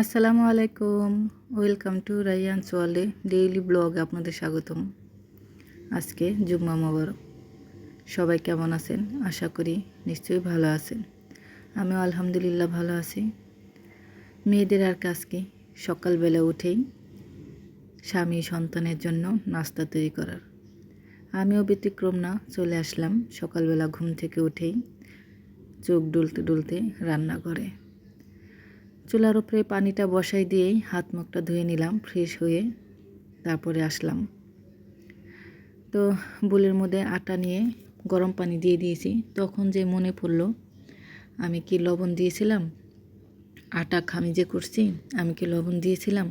আসসালামু আলাইকুম। Welcome to Raiyan Soyale daily blog আপনাদের স্বাগতম। আজকে জুম্মা মোবারক। সবাই কেমন আছেন? আশা করি নিশ্চয়ই ভালো আছেন। আমিও আলহামদুলিল্লাহ ভালো আছি। মেয়েদের আর কাজ কি? সকালবেলা উঠেই স্বামী সন্তানের জন্য নাস্তা তৈরি করার। আমিও ব্যতিক্রম না, চলে আসলাম সকালবেলা ঘুম থেকে উঠেই চোখ ডুলতে ডুলতে রান্না করে চুলার উপরে পানিটা বসাই দিয়েই হাত মুখটা ধুয়ে নিলাম ফ্রেশ হয়ে তারপরে আসলাম। তো বুলের মধ্যে আটা নিয়ে গরম পানি দিয়ে দিয়েছি। তখন যে মনে পড়ল, আমি কি লবণ দিয়েছিলাম? আটা খামি যে করছি, আমি কি লবণ দিয়েছিলাম?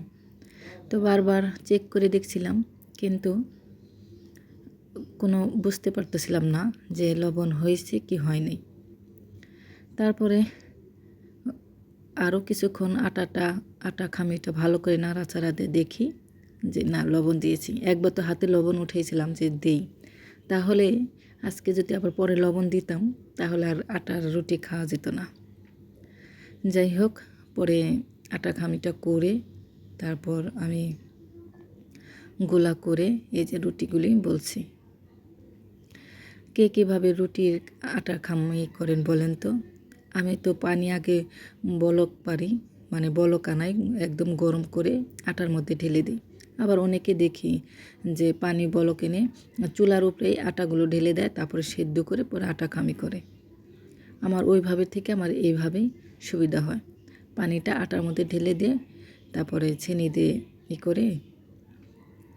তো বারবার চেক করে দেখছিলাম, কিন্তু কোনো বুঝতে পারতেছিলাম না যে লবণ হয়েছে কি হয়নি। তারপরে আরও কিছুক্ষণ আটাটা, আটা খামিটা ভালো করে নাড়াচাড়া দিয়ে দেখি যে না, লবণ দিয়েছি। একবার তো হাতে লবণ উঠেছিলাম যে দেই। তাহলে আজকে যদি আবার পরে লবণ দিতাম, তাহলে আর আটার রুটি খাওয়া যেত না। যাই হোক, পরে আটা খামিটা করে তারপর আমি গোলা করে এই যে রুটিগুলি বলছি। কে কীভাবে রুটির আটা খামি করেন বলেন তো? আমি তো পানি আগে বলক পারি মানে বলক আনাই, একদম গরম করে আটার মধ্যে ঢেলে দিই। আবার অনেকে দেখি যে পানি বলক এনে চুলার উপরে আটাগুলো ঢেলে দেয়, তারপরে সেদ্ধ করে পরে আটা খামি করে। আমার ওইভাবে থেকে আমার এইভাবেই সুবিধা হয়। পানিটা আটার মধ্যে ঢেলে দিয়ে তারপরে ছেনি দিয়ে ই করে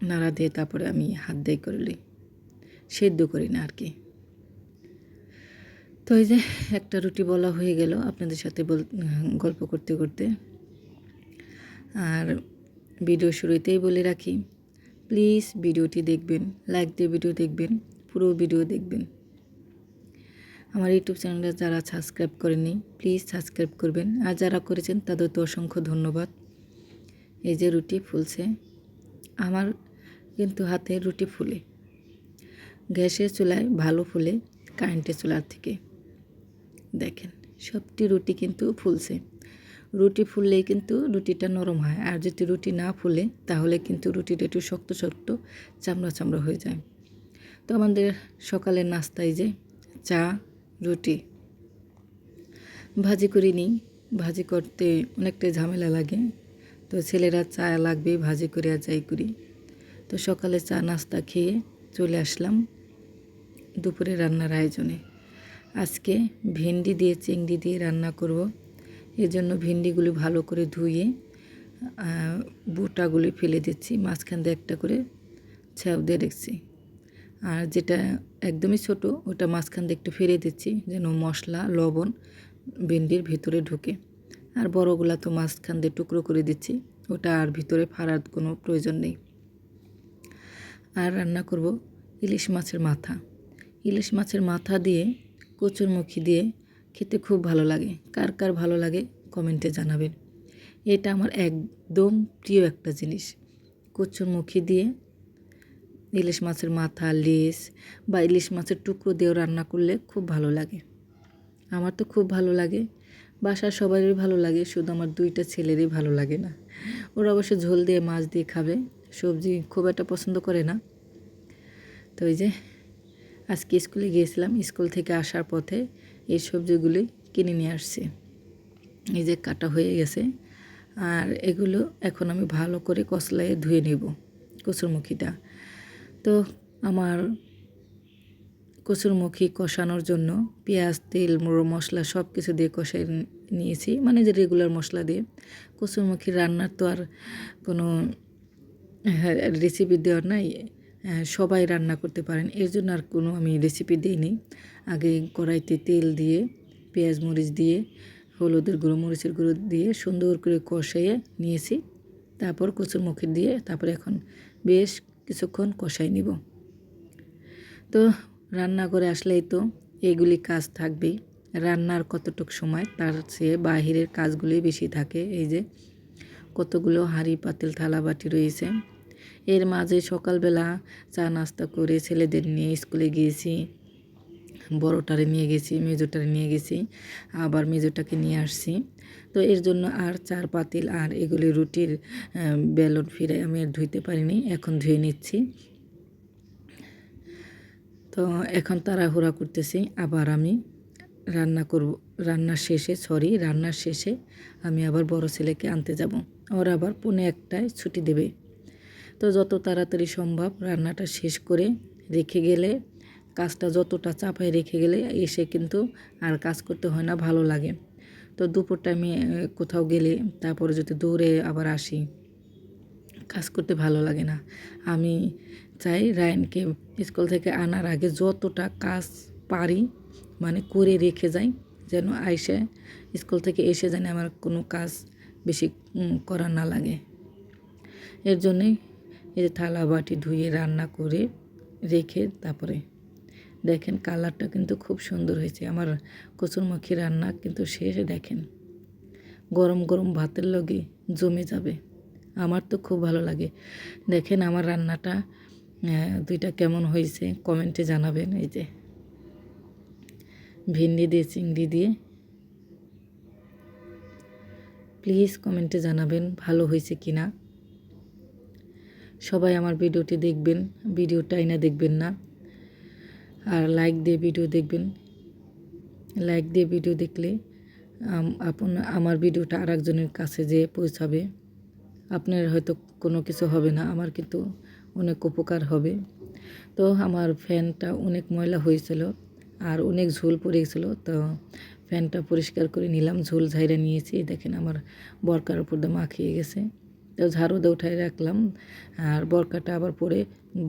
নাড়া দিয়ে তারপরে আমি হাত দিয়ে করে নিই। সেদ্ধ করি না আর কি। তো এই যে একটা রুটি বলা হয়ে গেল আপনাদের সাথে বল গল্প করতে করতে। আর ভিডিও শুরুতেই বলে রাখি প্লিজ ভিডিওটি দেখবেন লাইক দিয়ে ভিডিও দেখবেন, পুরো ভিডিও দেখবেন। আমার ইউটিউব চ্যানেলটা যারা সাবস্ক্রাইব করেনি প্লিজ সাবস্ক্রাইব করবেন। আর যারা করেছেন, তাদের তো অসংখ্য ধন্যবাদ। এই যে রুটি ফুলছে, আমার কিন্তু হাতে রুটি ফুলে। গ্যাসের চুলায় ভালো ফুলে কারেন্টের চুলার থেকে। দেখেন, সবটি রুটি কিন্তু ফুলছে। রুটি ফুললেই কিন্তু রুটিটা নরম হয়। আর যদি রুটি না ফুলে, তাহলে কিন্তু রুটিটা একটু শক্ত শক্ত, চামড়া চামড়া হয়ে যায়। তো আমাদের সকালের নাস্তায় যে চা, রুটি ভাজি করি নিই। ভাজি করতে অনেকটা ঝামেলা লাগে। তো ছেলেরা চা লাগবে, ভাজি করে আর যাই করি। তো সকালে চা নাস্তা খেয়ে চলে আসলাম দুপুরে রান্নার আয়োজনে। আজকে ভেন্ডি দিয়ে, চিংড়ি দিয়ে রান্না করব। জন্য ভেন্ডিগুলি ভালো করে ধুয়ে বোটাগুলি ফেলে দিচ্ছি, মাঝখান দিয়ে একটা করে ছ্যাপ দিয়ে রেখেছি। আর যেটা একদমই ছোট, ওটা মাঝখান দিয়ে একটু ফেলে দিচ্ছি, যেন মশলা, লবণ ভেন্ডির ভিতরে ঢুকে। আর বড়গুলা তো মাঝখান দিয়ে টুকরো করে দিচ্ছি, ওটা আর ভিতরে ফাড়ার কোনো প্রয়োজন নেই। আর রান্না করব ইলিশ মাছের মাথা। ইলিশ মাছের মাথা দিয়ে কচুরমুখী দিয়ে খেতে খুব ভালো লাগে। কার কার ভালো লাগে কমেন্টে জানাবেন। এটা আমার একদম প্রিয় একটা জিনিস। কচুরমুখী দিয়ে ইলিশ মাছের মাথা, লেস বা ইলিশ মাছের টুকরো দিয়েও রান্না করলে খুব ভালো লাগে। আমার তো খুব ভালো লাগে। বাসার সবারই ভালো লাগে, শুধু আমার দুইটা ছেলেরই ভালো লাগে না। ওরা অবশ্য ঝোল দিয়ে, মাছ দিয়ে খাবে। সবজি খুব একটা পছন্দ করে না। তো ওই যে আজকে স্কুলে গিয়েছিলাম, স্কুল থেকে আসার পথে এই সবজিগুলি কিনে নিয়ে আসছি। এই যে কাটা হয়ে গেছে। আর এগুলো এখন আমি ভালো করে কসলায় ধুয়ে নেব, কচুরমুখিটা। তো আমার কচুরমুখী কষানোর জন্য পেঁয়াজ, তেল মুড়ো মশলা সব কিছু দিয়ে কষাই নিয়েছি। মানে যে রেগুলার মশলা দিয়ে। কচুরমুখী রান্নার তো আর কোনো রেসিপি দেওয়ার নাই। সবাই রান্না করতে পারেন। এর জন্য আর কোনো আমি রেসিপি দিইনি। আগে কড়াইতে তেল দিয়ে, পেঁয়াজ মরিচ দিয়ে, হলুদের গুঁড়ো, মরিচের গুঁড়ো দিয়ে সুন্দর করে কষাইয়ে নিয়েছি। তারপর কচুর মুখে দিয়ে তারপর এখন বেশ কিছুক্ষণ কষাই নিব। তো রান্না করে আসলেই তো এগুলি কাজ থাকবেই। রান্নার কতটুক সময়, তার চেয়ে বাহিরের কাজগুলি বেশি থাকে। এই যে কতগুলো হাঁড়ি, পাতিল, থালা, বাটি রয়েছে। এর মাঝে সকালবেলা চা নাস্তা করে ছেলেদের নিয়ে স্কুলে গিয়েছি। বড়টারে নিয়ে গেছি, মেজোটারে নিয়ে গেছি, আবার মেজোটাকে নিয়ে আসছি। তো এর জন্য আর চার পাতিল আর এগুলি রুটির বেলন ফিরে আমি আর ধুইতে পারিনি, এখন ধুয়ে নিচ্ছি। তো এখন তাড়াহুড়া করতেছি, আবার আমি রান্না করব রান্নার শেষে সরি রান্নার শেষে আমি আবার বড় ছেলেকে আনতে যাব। ওর আবার পৌনে একটায় ছুটি দেবে। তো যত তাড়াতাড়ি সম্ভব রান্নাটা শেষ করে রেখে গেলে, কাজটা যতটা চাপায় রেখে গেলে এসে কিন্তু আর কাজ করতে হয় না, ভালো লাগে। তো দুপুর টাইমে কোথাও গেলে তারপরে যদি দৌড়ে আবার আসি, কাজ করতে ভালো লাগে না। আমি চাই রায়নকে স্কুল থেকে আনার আগে যতটা কাজ পারি মানে করে রেখে যাই, যেন আইসে স্কুল থেকে এসে যেন আমার কোনো কাজ বেশি করা না লাগে। এর জন্যই এই যে থালা বাটি ধুয়ে রান্না করে রেখে তারপরে দেখেন কালারটা কিন্তু খুব সুন্দর হয়েছে। আমার কচুরমুখী রান্না কিন্তু শেষে দেখেন, গরম গরম ভাতের লগে জমে যাবে। আমার তো খুব ভালো লাগে। দেখেন আমার রান্নাটা দুইটা কেমন হয়েছে কমেন্টে জানাবেন। এই যে ভেন্ডি দিয়ে, চিংড়ি দিয়ে। প্লিজ কমেন্টে জানাবেন ভালো হয়েছে কি না সবাই আমার ভিডিওটি দেখবেন, ভিডিওটা না দেখবেন না। আর লাইক দিয়ে ভিডিও দেখবেন। লাইক দিয়ে ভিডিও দেখলে আপন, আমার ভিডিওটা আর একজনের কাছে যেয়ে পৌঁছাবে। আপনার হয়তো কোনো কিছু হবে না, আমার কিন্তু অনেক উপকার হবে। তো আমার ফ্যানটা অনেক ময়লা হয়েছিল আর অনেক ঝোল পড়ে গেছিল তো ফ্যানটা পরিষ্কার করে নিলাম, ঝোল ঝাইরা নিয়েছি। দেখেন আমার বরকার উপর দিয়ে মাখিয়ে গেছে। তো ঝাড়ু দিয়ে উঠাই রাখলাম। আর বরকাটা আবার পরে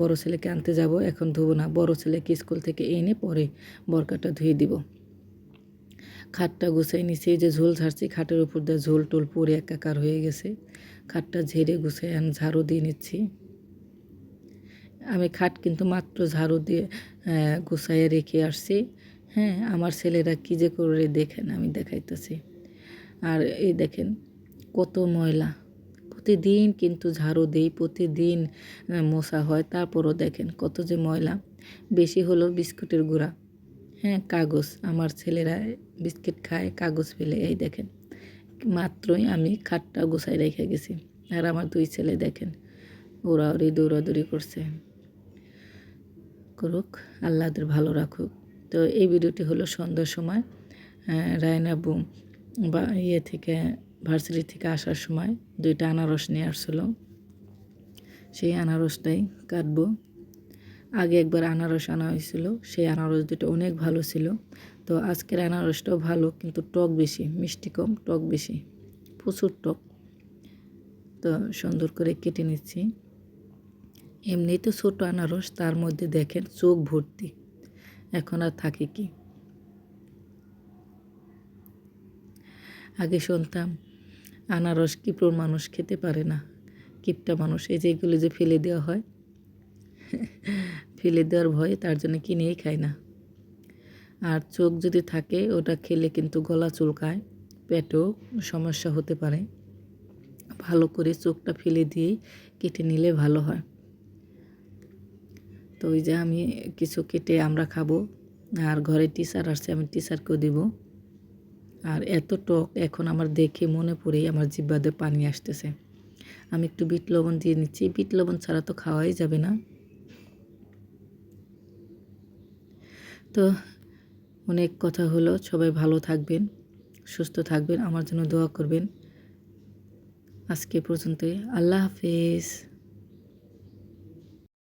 বড় ছেলেকে আনতে যাব। এখন ধুবো না, বড় ছেলেকে স্কুল থেকে এনে পরে বরকাটা ধুয়ে দিব। খাটটা গুছাই নিছি যে ঝোল ঝাড়ছি, খাটের উপর দিয়ে ঝোল টোল পরে একাকার হয়ে গেছে। খাটটা ঝেড়ে গুছাই আন, ঝাড়ু দিয়ে নিচ্ছি। আমি খাট কিন্তু মাত্র ঝাড়ু দিয়ে গুছাইয়ে রেখে আসছি। হ্যাঁ আমার ছেলেরা কী যে করে দেখেন, আমি দেখাইতেছি। আর এই দেখেন, কত ময়লা। প্রতিদিন কিন্তু ঝাড়ু দিই, প্রতিদিন মশা হয়। তারপরও দেখেন কত যে ময়লা। বেশি হলো বিস্কুটের গুঁড়া। হ্যাঁ কাগজ। আমার ছেলেরা বিস্কিট খায়, কাগজ ফেলে। এই দেখেন, মাত্রই আমি খাটটা গুছাই রেখে গেছি। আর আমার দুই ছেলে দেখেন, ওরা ওরি দৌড়াদৌড়ি করছে। করুক, আল্লাহদের ভালো রাখুক। তো এই ভিডিওটি হলো সন্ধ্যার সময় রায়নাবু বা ইয়ে থেকে ভার্সিটি থেকে আসার সময় দুইটা আনারস নিয়ে আসছিল। সেই আনারসটাই কাটবো। আগে একবার আনারস আনা হয়েছিল। সেই আনারস দুটো অনেক ভালো ছিল। তো আজকের আনারসটাও ভালো, কিন্তু টক বেশি, মিষ্টি কম, টক বেশি, প্রচুর টক। তো সুন্দর করে কেটে নিচ্ছি। এমনি তো ছোটো আনারস, তার মধ্যে দেখেন চোখ ভর্তি। এখন আর থাকে কি? আগে শুনতাম আনারস কিপ্রোর মানুষ খেতে পারে না। কিপটা মানুষ, এই যে এগুলো যে ফেলে দেওয়া হয়, ফেলে দেওয়ার ভয়ে তার জন্য কিনেই খায় না। আর চোখ যদি থাকে, ওটা খেলে কিন্তু গলা চুলকায়, পেটেও সমস্যা হতে পারে। ভালো করে চোখটা ফেলে দিয়েই কেটে নিলে ভালো হয়। তো ওই যে আমি কিছু কেটে আমরা খাব, আর ঘরে টিচার আসছে, আমি টিচারকেও দিব। আর এত টক এখন আমার দেখে মনে পড়েই আমার জিব্বাদের পানি আসতেছে। আমি একটু বিট লবণ দিয়ে নিচ্ছি। বিট লবণ ছাড়া তো খাওয়াই যাবে না। তো অনেক কথা হলো। সবাই ভালো থাকবেন, সুস্থ থাকবেন। আমার জন্য দোয়া করবেন। আজকে পর্যন্তই। আল্লাহ হাফেজ।